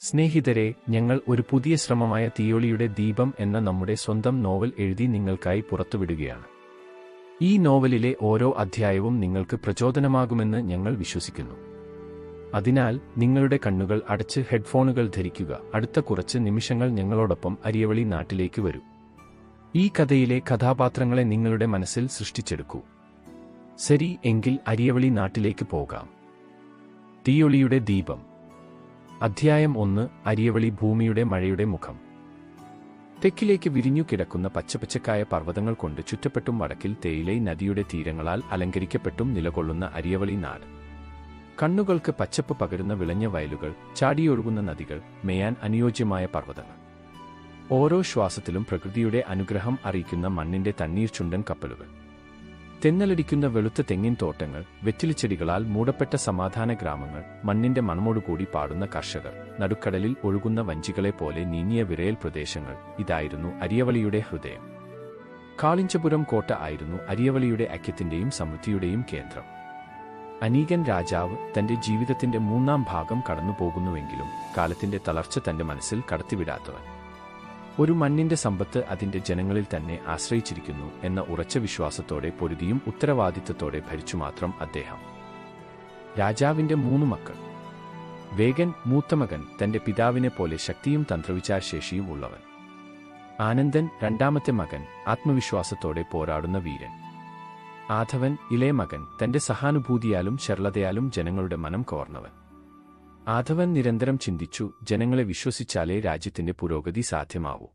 സ്നേഹിതരെ ഞങ്ങൾ ഒരു പുതിയ ശ്രമമായ തീയൊളിയുടെ ദീപം എന്ന നമ്മുടെ സ്വന്തം നോവൽ എഴുതി നിങ്ങൾക്കായി പുറത്തുവിടുകയാണ്. ഈ നോവലിലെ ഓരോ അധ്യായവും നിങ്ങൾക്ക് പ്രചോദനമാകുമെന്ന് ഞങ്ങൾ വിശ്വസിക്കുന്നു. അതിനാൽ നിങ്ങളുടെ കണ്ണുകൾ അടച്ച് ഹെഡ്ഫോണുകൾ ധരിക്കുക. അടുത്ത കുറച്ച് നിമിഷങ്ങൾ ഞങ്ങളോടൊപ്പം അരിയവളി നാട്ടിലേക്ക് വരൂ. ഈ കഥയിലെ കഥാപാത്രങ്ങളെ നിങ്ങളുടെ മനസ്സിൽ സൃഷ്ടിച്ചെടുക്കൂ. ശരി എങ്കിൽ അരിയവളി നാട്ടിലേക്ക് പോകാം. തീയൊളിയുടെ ദീപം. അധ്യായം ഒന്ന് അരിയവളി ഭൂമിയുടെ മഴയുടെ മുഖം. തെക്കിലേക്ക് വിരിഞ്ഞു കിടക്കുന്ന പച്ചപ്പച്ചക്കായ പർവതങ്ങൾ കൊണ്ട് ചുറ്റപ്പെട്ടും വടക്കിൽ തേയിലൈ നദിയുടെ തീരങ്ങളാൽ അലങ്കരിക്കപ്പെട്ടും നിലകൊള്ളുന്ന അരിയവളി നാട്. കണ്ണുകൾക്ക് പച്ചപ്പ് പകരുന്ന വിളഞ്ഞ വയലുകൾ ചാടിയൊഴുകുന്ന നദികൾ മേയാൻ അനുയോജ്യമായ പർവതങ്ങൾ. ഓരോ ശ്വാസത്തിലും പ്രകൃതിയുടെ അനുഗ്രഹം അറിയിക്കുന്ന മണ്ണിന്റെ തണ്ണീർ ചുണ്ടൻ കപ്പലുകൾ. തെന്നലടിക്കുന്ന വെളുത്ത തെങ്ങിൻ തോട്ടങ്ങൾ വെറ്റിലിച്ചെടികളാൽ മൂടപ്പെട്ട സമാധാന ഗ്രാമങ്ങൾ മണ്ണിന്റെ മണമോടുകൂടി പാടുന്ന കർഷകർ നടുക്കടലിൽ ഒഴുകുന്ന വഞ്ചികളെ പോലെ നീങ്ങിയ വിരയൽ പ്രദേശങ്ങൾ ഇതായിരുന്നു അരിയവളിയുടെ ഹൃദയം. കാളിഞ്ചപുരം കോട്ട ആയിരുന്നു അരിയവളിയുടെ ഐക്യത്തിന്റെയും സമൃദ്ധിയുടെയും കേന്ദ്രം. അനീകൻ രാജാവ് തന്റെ ജീവിതത്തിന്റെ മൂന്നാം ഭാഗം കടന്നുപോകുന്നുവെങ്കിലും കാലത്തിന്റെ തളർച്ച തന്റെ മനസ്സിൽ കടത്തിവിടാത്തവൻ. ഒരു മണ്ണിന്റെ സമ്പത്ത് അതിന്റെ ജനങ്ങളിൽ തന്നെ ആശ്രയിച്ചിരിക്കുന്നു എന്ന ഉറച്ച വിശ്വാസത്തോടെ പൊരുതിയും ഉത്തരവാദിത്തത്തോടെ ഭരിച്ചു മാത്രം അദ്ദേഹം. രാജാവിന്റെ മൂന്ന് മക്കൾ. വേഗൻ മൂത്തമകൻ തന്റെ പിതാവിനെ പോലെ ശക്തിയും തന്ത്രവിചാരശേഷിയും ഉള്ളവൻ. ആനന്ദൻ രണ്ടാമത്തെ മകൻ ആത്മവിശ്വാസത്തോടെ പോരാടുന്ന വീരൻ. ആധവൻ ഇളയ മകൻ തന്റെ സഹാനുഭൂതിയാലും ശരളതയാലും ജനങ്ങളുടെ മനം കോർന്നവൻ ആധവൻ നിരന്തരം ചിന്തിച്ചു ജനങ്ങളെ വിശ്വസിച്ചാലേ രാജ്യത്തിന്റെ പുരോഗതി സാധ്യമാവൂ.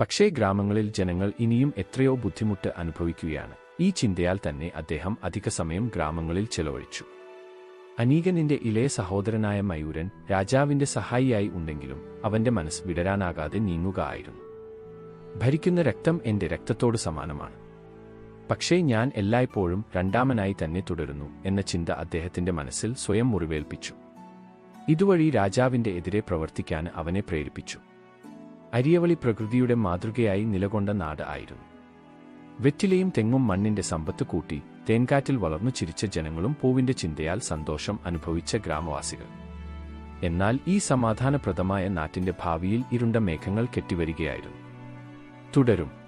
പക്ഷേ ഗ്രാമങ്ങളിൽ ജനങ്ങൾ ഇനിയും എത്രയോ ബുദ്ധിമുട്ട് അനുഭവിക്കുകയാണ്. ഈ ചിന്തയാൽ തന്നെ അദ്ദേഹം അധിക സമയം ഗ്രാമങ്ങളിൽ ചെലവഴിച്ചു. അനീകനിന്റെ ഇളയ സഹോദരനായ മയൂരൻ രാജാവിന്റെ സഹായിയായി ഉണ്ടെങ്കിലും അവന്റെ മനസ്സ് വിടരാനാകാതെ നീങ്ങുക ആയിരുന്നു. ഭരിക്കുന്ന രക്തം എന്റെ രക്തത്തോട് സമാനമാണ്. പക്ഷേ ഞാൻ എല്ലായ്പ്പോഴും രണ്ടാമനായി തന്നെ തുടരുന്നു എന്ന ചിന്ത അദ്ദേഹത്തിന്റെ മനസ്സിൽ സ്വയം മുറിവേൽപ്പിച്ചു. ഇതുവഴി രാജാവിന്റെ എതിരെ പ്രവർത്തിക്കാൻ അവനെ പ്രേരിപ്പിച്ചു. അരിയവളി പ്രകൃതിയുടെ മാതൃകയായി നിലകൊണ്ട നാട് ആയിരുന്നു. വെറ്റിലയും തെങ്ങും മണ്ണിന്റെ സമ്പത്ത് കൂട്ടി തേൻകാറ്റിൽ വളർന്നു ചിരിച്ച ജനങ്ങളും പൂവിന്റെ ചിന്തയാൽ സന്തോഷം അനുഭവിച്ച ഗ്രാമവാസികൾ. എന്നാൽ ഈ സമാധാനപ്രദമായ നാട്ടിന്റെ ഭാവിയിൽ ഇരുണ്ട മേഘങ്ങൾ കെട്ടിവരികയായിരുന്നു. തുടരും.